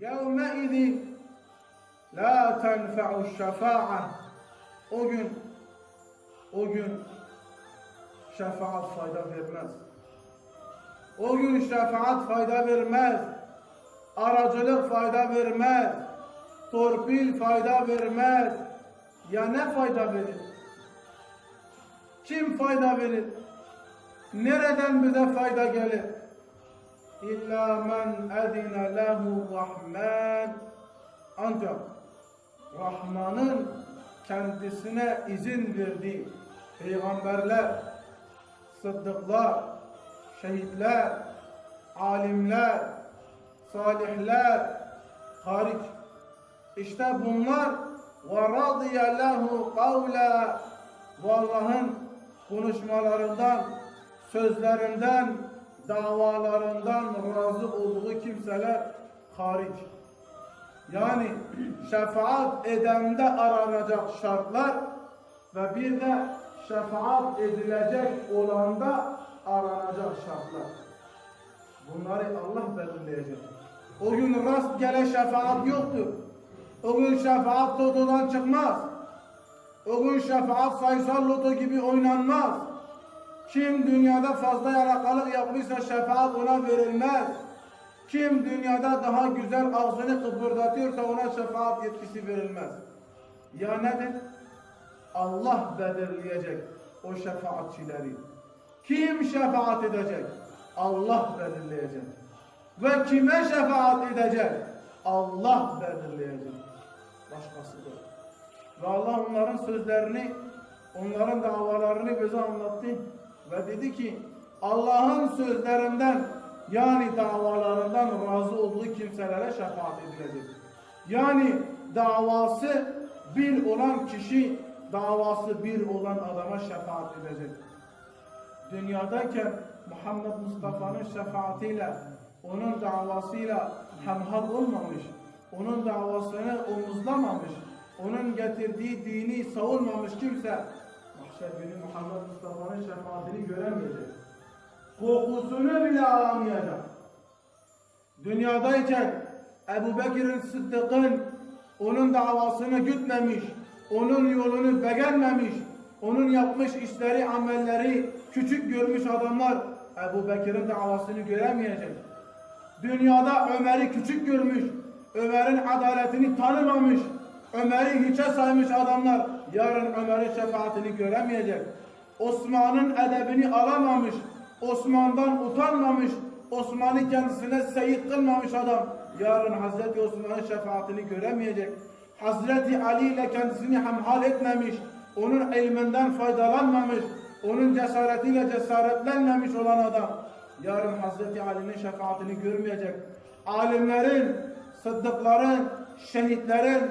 يَوْمَئِذٍ لَا تَنْفَعُ الشَّفَاعَةِ O gün, o gün şefaat fayda vermez. O gün şefaat fayda vermez. Aracılık fayda vermez. Torpil fayda vermez. Ya ne fayda verir? Kim fayda verir? Nereden bize fayda gelir? İlla men edine lehu rahman. Ancak Rahman'ın kendisine izin verdiği peygamberler, sıddıklar, şehitler, alimler, salihler hariç. İşte bunlar lehu kavla bu Allah'ın konuşmalarından, sözlerinden, davalarından razı olduğu kimseler hariç. Yani şefaat edende aranacak şartlar ve bir de şefaat edilecek olanda aranacak şartlar. Bunları Allah belirleyecek. O gün rastgele şefaat yoktur. O gün şefaat totodan çıkmaz. O gün şefaat sayısal loto gibi oynanmaz. Kim dünyada fazla yalakalık yapmışsa şefaat ona verilmez. Kim dünyada daha güzel ağzını kıpırdatıyorsa ona şefaat yetkisi verilmez. Ya nedir? Allah belirleyecek o şefaatçileri. Kim şefaat edecek? Allah belirleyecek. Ve kime şefaat edecek? Allah belirleyecek. Başkasıdır. Ve Allah onların sözlerini, onların davalarını bize anlattı. Ve dedi ki Allah'ın sözlerinden yani davalarından razı olduğu kimselere şefaat edilecek. Yani davası bir olan kişi davası bir olan adama şefaat edecek. Dünyadayken Muhammed Mustafa'nın şefaatiyle onun davasıyla hemhal olmamış, onun davasını omuzlamamış, onun getirdiği dini savunmamış kimse günü Muhammed Mustafa'nın şefaatini göremeyecek. Kokusunu bile alamayacak. Dünyadayken Ebu Bekir'in Sıddık'ın onun davasını gütmemiş, onun yolunu beğenmemiş, onun yapmış işleri, amelleri küçük görmüş adamlar Ebu Bekir'in davasını göremeyecek. Dünyada Ömer'i küçük görmüş, Ömer'in adaletini tanımamış, Ömer'i hiçe saymış adamlar yarın Ömer'in şefaatini göremeyecek. Osman'ın edebini alamamış, Osman'dan utanmamış, Osman'ı kendisine seyit kılmamış adam yarın Hazreti Osman'ın şefaatini göremeyecek. Hazreti Ali ile kendisini hemhal etmemiş, onun ilminden faydalanmamış, onun cesaretiyle cesaretlenmemiş olan adam yarın Hazreti Ali'nin şefaatini görmeyecek. Alimlerin, sıddıkların, şehitlerin,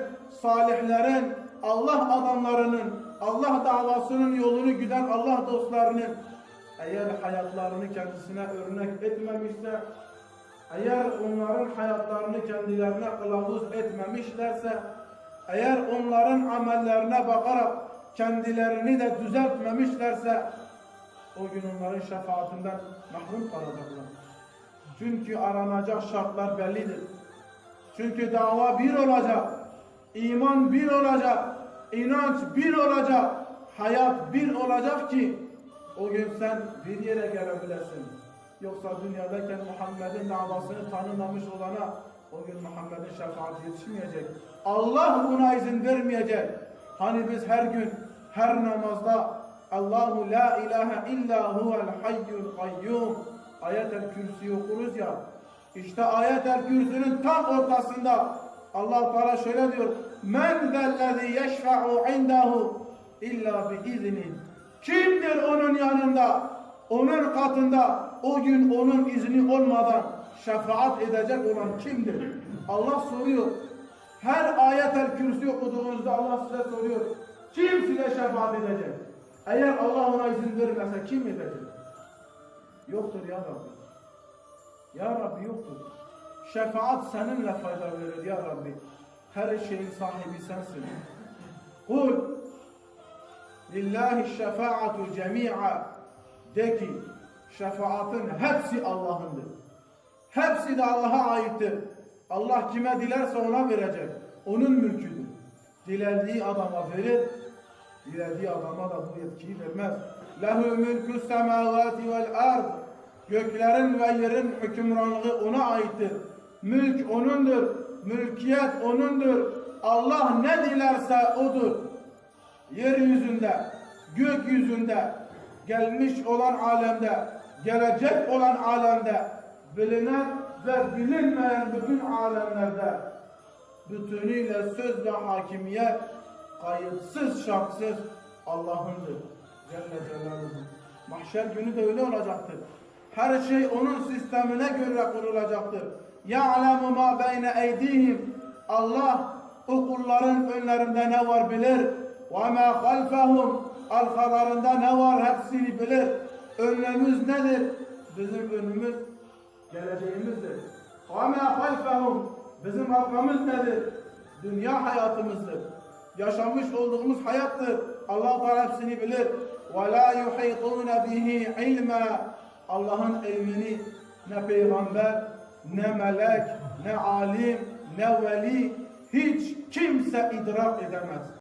salihlerin, Allah adamlarının, Allah davasının yolunu güden Allah dostlarının eğer hayatlarını kendisine örnek etmemişse, eğer onların hayatlarını kendilerine kılavuz etmemişlerse, eğer onların amellerine bakarak kendilerini de düzeltmemişlerse, o gün onların şefaatinden mahrum kalacaklar. Çünkü aranacak şartlar bellidir. Çünkü dava bir olacak, iman bir olacak, inanç bir olacak, hayat bir olacak ki o gün sen bir yere gelebilesin. Yoksa dünyadayken Muhammed'in davasını tanımamış olana o gün Muhammed'in şefaati yetişmeyecek. Allah buna izin vermeyecek. Hani biz her gün, her namazda Allahu la ilahe illa huvel hayyul kayyum ayet-el kürsü okuruz ya. İşte ayet-el kürsünün tam ortasında Allah Teala şöyle diyor. Men zellezî yeşfe'u indahu illa bi izni. Kimdir onun yanında? Onun katında o gün onun izni olmadan şefaat edecek olan kimdir? Allah soruyor. Her ayet-el kürsü okuduğunuzda Allah size soruyor. Kim size şefaat edecek? Eğer Allah ona izin vermezse kim edecek? Yoktur ya Rabbi. Ya Rabbi yoktur. Şefaat seninle fayda verir ya Rabbi. Her şeyin sahibi sensin. Kul Lillahi şefaatu cemi'a de ki şefaatın hepsi Allah'ındır. Hepsi de Allah'a aittir. Allah kime dilerse ona verecek. Onun mülküdür. Dilediği adama verir, dilediği adama da bu yetkiyi vermez. Lehu mülkü semavati vel ard. Göklerin ve yerin hükümranlığı ona aittir. Mülk onundur. Mülkiyet onundur. Allah ne dilerse odur. Yeryüzünde, gökyüzünde, gelmiş olan alemde, gelecek olan alemde, bilinen ve bilinmeyen bütün alemlerde bütünüyle söz ve hakimiyet kayıtsız şartsız Allah'ındır. Celle Celaluhu. Mahşer günü de öyle olacaktır. Her şey onun sistemine göre kurulacaktır. Ya'lemu ma beyne eydihim. Allah o kulların önlerinde ne var bilir. Ve ma halfahum. Arkalarında ne var hepsini bilir. Önümüz nedir? Bizim önümüz geleceğimizdir. Ma halfahum. Bizim arkamız nedir? Dünya hayatımızdır. Yaşamış olduğumuz hayattır. Allah Teala hepsini bilir. La yuhituna bihi ilma. Allah'ın ilmini ne peygamber, ne melek, ne alim, ne veli hiç kimse idrak edemez.